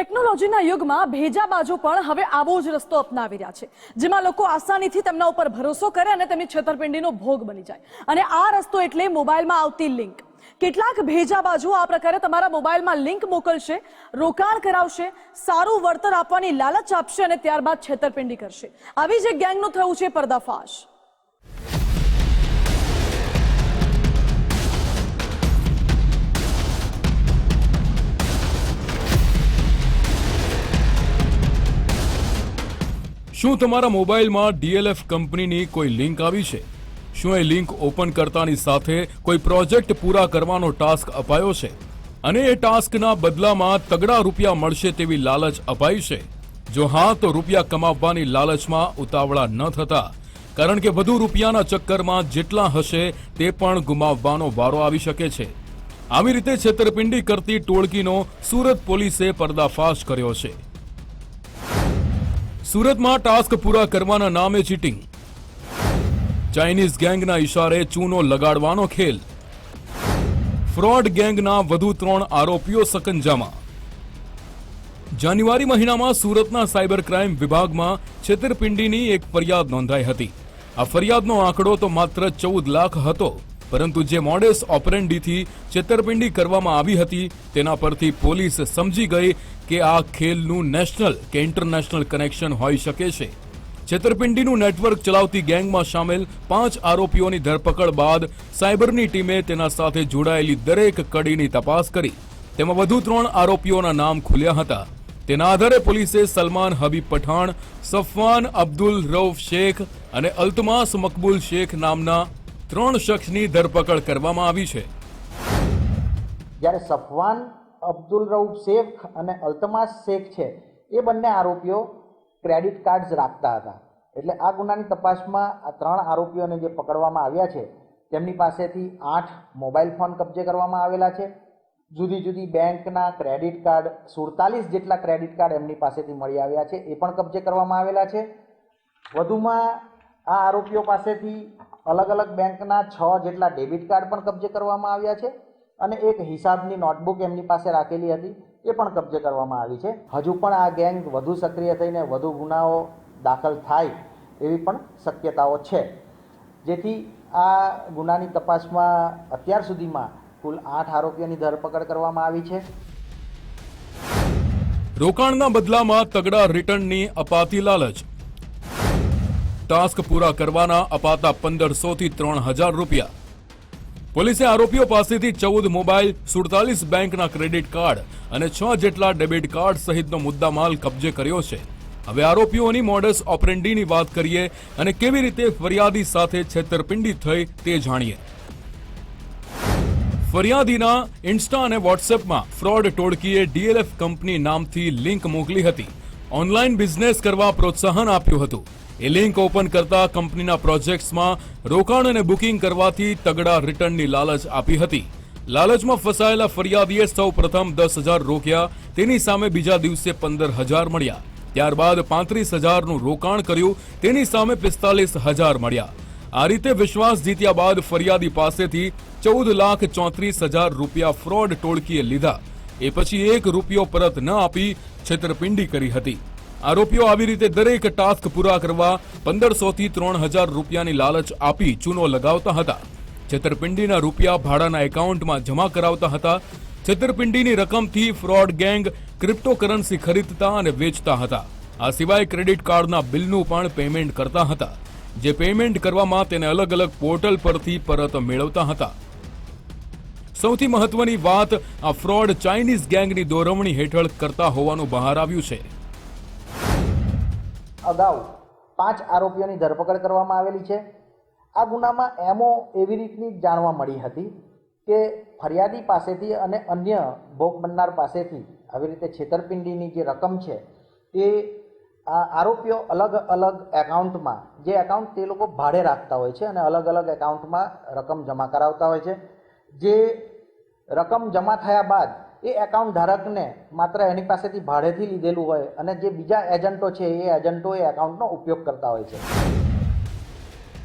ટેકનોલોજીના યુગમાં ભેજા બાજુ પણ હવે આવો જ રસ્તો અપનાવી રહ્યા છે, જેમાં લોકો આસાનીથી તેમના ઉપર ભરોસો કરે અને તેમની છેતરપિંડીનો ભોગ બની જાય. અને આ રસ્તો એટલે મોબાઈલમાં આવતી લિંક. કેટલાક ભેજા બાજુ આ પ્રકારે તમારા મોબાઈલમાં લિંક મોકલશે, રોકાણ કરાવશે, સારું વળતર આપવાની લાલચ આપશે અને ત્યારબાદ છેતરપિંડી કરશે. આવી જે ગેંગનું થયું છે પર્દાફાશ. શું તમારા મોબાઈલમાં ડીએલએફ કંપનીની કોઈ લિંક આવી છે? શું એ લિંક ઓપન કરતાની સાથે કોઈ પ્રોજેક્ટ પૂરા કરવાનો ટાસ્ક અપાયો છે? અને એ ટાસ્કના બદલામાં તગડા રૂપિયા મળશે તેવી લાલચ અપાઈ છે? જો હા, તો રૂપિયા કમાવવાની લાલચમાં ઉતાવળા ન થતા. કારણ કે વધુ રૂપિયાના ચક્કરમાં જેટલા હશે તે પણ ગુમાવવાનો વારો આવી શકે છે. આવી રીતે છેતરપિંડી કરતી ટોળકીનો સુરત પોલીસે પર્દાફાશ કર્યો છે. સુરતમાં ટાસ્ક પૂરા કરવાના નામે ચીટિંગ. ચાઇનીઝ ગેંગના ઇશારે ચૂનો લગાડવાનો ખેલ. ફ્રોડ ગેંગના વધુ ત્રણ આરોપીઓ સકંજામાં. જાન્યુઆરી મહિનામાં સુરતના સાયબર ક્રાઇમ વિભાગમાં છેતરપિંડીની એક ફરિયાદ નોંધાઈ હતી. આ ફરિયાદનો આંકડો તો માત્ર ચૌદ લાખ હતો. પરંતુ જે મોડેસ ઓપરેન્ડીથી છેતરપિંડી કરવામાં આવી હતી, તેના પરથી પોલીસ સમજી ગઈ કે આ ખેલનું નેશનલ કે ઇન્ટરનેશનલ કનેક્શન હોઈ શકે છે. છેતરપિંડીનું નેટવર્ક ચલાવતી ગેંગમાં સામેલ પાંચ આરોપીઓની ધરપકડ બાદ સાયબરની ટીમે તેના સાથે જોડાયેલી દરેક કડીની તપાસ કરી. તેમાં વધુ ત્રણ આરોપીઓના નામ ખુલ્યા હતા. તેના આધારે પોલીસે સલમાન હબીબ પઠાણ, સફવાન અબ્દુલ રૌફ શેખ અને અલ્તમાસ મકબૂલ શેખ નામના ત્રણ શખ્સની ધરપકડ કરવામાં આવી છે. જ્યારે સફવાન અબ્દુલ રઉફ શેખ અને અલ્તમાસ શેખ છે, એ બંને આરોપીઓ ક્રેડિટ કાર્ડ્સ રાખતા હતા. એટલે આ ગુનાની તપાસમાં આ ત્રણ આરોપીઓને જે પકડવામાં આવ્યા છે, તેમની પાસેથી આઠ મોબાઈલ ફોન કબજે કરવામાં આવેલા છે. જુદી જુદી બેંકના ક્રેડિટ કાર્ડ, સુડતાલીસ જેટલા ક્રેડિટ કાર્ડ એમની પાસેથી મળી આવ્યા છે, એ પણ કબજે કરવામાં આવેલા છે. વધુમાં આ આરોપીઓ પાસેથી અલગ અલગ બેંકના છ જેટલા ડેબિટ કાર્ડ પણ કબજે કરવામાં આવ્યા છે અને એક હિસાબની નોટબુક એમની પાસે રાખેલી હતી, એ પણ કબજે કરવામાં આવી છે. હજુ પણ આ ગેંગ વધુ સક્રિય થઈને વધુ ગુનાઓ દાખલ થાય એવી પણ શક્યતાઓ છે. જેથી આ ગુનાની તપાસમાં અત્યાર સુધીમાં કુલ આઠ આરોપીઓની ધરપકડ કરવામાં આવી છે. રોકાણના બદલામાં તગડા રિટર્નની અપાતી લાલચ. ટાસ્ક પૂરા કરવાના અપાતા પંદરસોથી ત્રણ હજાર રૂપિયા. પોલીસે આરોપીઓ પાસેથી ચૌદ મોબાઈલ, સુડતાલીસ બેંકના ક્રેડિટ કાર્ડ અને છ જેટલા ડેબિટ કાર્ડ સહિતનો મુદ્દામાલ કબજે કર્યો છે. હવે આરોપીઓની મોડસ ઓપરેન્ડીની વાત કરીએ અને કેવી રીતે ફરિયાદી સાથે છેતરપિંડી થઈ તે જાણીએ. ફરિયાદીના ઇન્સ્ટા અને વોટ્સએપમાં ફ્રોડ ટોળકીએ ડીએલએફ કંપની નામથી લિંક મોકલી હતી. ઓનલાઈન બિઝનેસ કરવા પ્રોત્સાહન આપ્યું હતું. એ લિંક ઓપન કરતા કંપનીના પ્રોજેક્ટ્સમાં રોકાણ અને બુકિંગ કરવાથી તગડા રિટર્નની લાલચ આપી હતી. લાલચમાં ફસાયેલા ફરિયાદીએ સૌ પ્રથમ દસ હજાર રોક્યા, તેની સામે બીજા દિવસે પંદર હજાર મળ્યા. ત્યારબાદ પાંત્રીસ હજારનું રોકાણ કર્યું, તેની સામે પિસ્તાલીસ હજાર મળ્યા. આ રીતે વિશ્વાસ જીત્યા બાદ ફરિયાદી પાસેથી ચૌદ લાખ ચોત્રીસ હજાર રૂપિયા ફ્રોડ ટોળકીએ લીધા. એ પછી એક રૂપિયો પરત ન આપી છેતરપિંડી કરી હતી. આરોપીઓ આવી રીતે દરેક ટાસ્ક પૂરા કરવા પંદરસો થી ત્રણ હજાર રૂપિયાની લાલચ આપી ચૂનો લગાવતા હતા. છેતરપિંડીના રૂપિયા ભાડાના એકાઉન્ટમાં જમા કરાવતા હતા. છેતરપિંડીની રકમથી ફ્રોડ ગેંગ ક્રિપ્ટોકરન્સી ખરીદતા અને વેચતા હતા. આ સિવાય ક્રેડિટ કાર્ડના બિલનું પણ પેમેન્ટ કરતા હતા. જે પેમેન્ટ કરવામાં તેને અલગ અલગ પોર્ટલ પરથી પરત મેળવતા હતા. સૌથી મહત્વની વાત, આ ફ્રોડ ચાઇનીઝ ગેંગની દોરવણી હેઠળ કરતા હોવાનું બહાર આવ્યું છે. અગાઉ પાંચ આરોપીઓની ધરપકડ કરવામાં આવેલી છે. આ ગુનામાં એમો એવી રીતની જાણવા મળી હતી કે ફરિયાદી પાસેથી અને અન્ય ભોગ બનનાર પાસેથી આવી રીતે છેતરપિંડીની જે રકમ છે આ આરોપીઓ અલગ અલગ એકાઉન્ટમાં, જે એકાઉન્ટ તે લોકો ભાડે રાખતા હોય છે અને અલગ અલગ એકાઉન્ટમાં રકમ જમા કરાવતા હોય છે. જે રકમ જમા થયા બાદ એ એકાઉન્ટ ધારકને માત્ર એની પાસેથી ભાડેથી લીધેલું હોય અને જે બીજા એજન્ટો છે, એ એજન્ટો એ એકાઉન્ટનો ઉપયોગ કરતા હોય છે.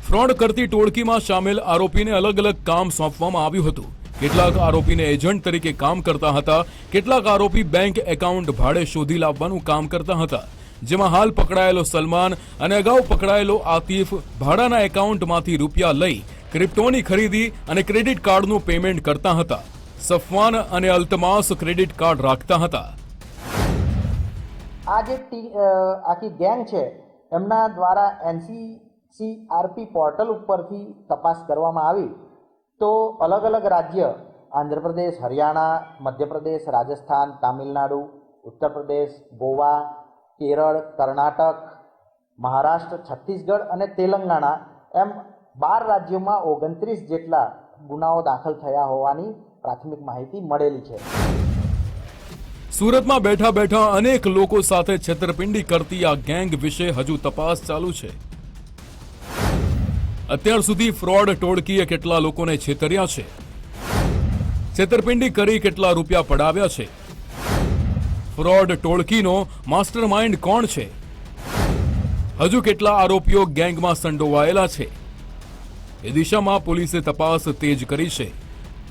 ફ્રોડ કરતી ટોળકીમાં સામેલ આરોપીને અલગ અલગ કામ સોંપવામાં આવ્યું હતું. કેટલાક આરોપીને એજન્ટ તરીકે કામ કરતા હતા, કેટલાક આરોપી બેંક એકાઉન્ટ ભાડે શોધી લાવવાનું કામ કરતા હતા. જેમાં હાલ પકડાયેલો સલમાન અને અગાઉ પકડાયેલો આતિફ ભાડાના એકાઉન્ટમાંથી રૂપિયા લઈ ક્રિપ્ટોની ખરીદી અને ક્રેડિટ કાર્ડનું પેમેન્ટ કરતા હતા. સફવાન અને અલ્તમાસ ક્રેડિટ કાર્ડ રાખતા હતા. આ જે આખી ગેંગ છે, એમના દ્વારા એનસીસીઆરપી પોર્ટલ ઉપરથી તપાસ કરવામાં આવી. તો અલગ અલગ રાજ્ય, આંધ્રપ્રદેશ, હરિયાણા, મધ્યપ્રદેશ, રાજસ્થાન, તામિલનાડુ ઉત્તર પ્રદેશ ગોવા, કેરળ, કર્ણાટક, મહારાષ્ટ્ર, છત્તીસગઢ અને તેલંગાણા, એમ બાર રાજ્યોમાં ઓગણત્રીસ જેટલા ગુનાઓ દાખલ થયા હોવાની પ્રાથમિક માહિતી મળેલી છે. સુરતમાં બેઠા બેઠા અનેક લોકો સાથે છેતરપિંડી કરતી આ ગેંગ વિશે હજુ તપાસ ચાલુ છે. અત્યાર સુધી ફ્રોડ ટોળકીએ કેટલા લોકોને છેતર્યા છે? છેતરપિંડી કરી કેટલા રૂપિયા પડાવ્યા છે? ફ્રોડ ટોળકીનો માસ્ટરમાઇન્ડ કોણ છે? હજુ કેટલા આરોપીઓ ગેંગમાં સંડોવાયેલા છે? એ દિશામાં પોલીસે તપાસ તેજ કરી છે.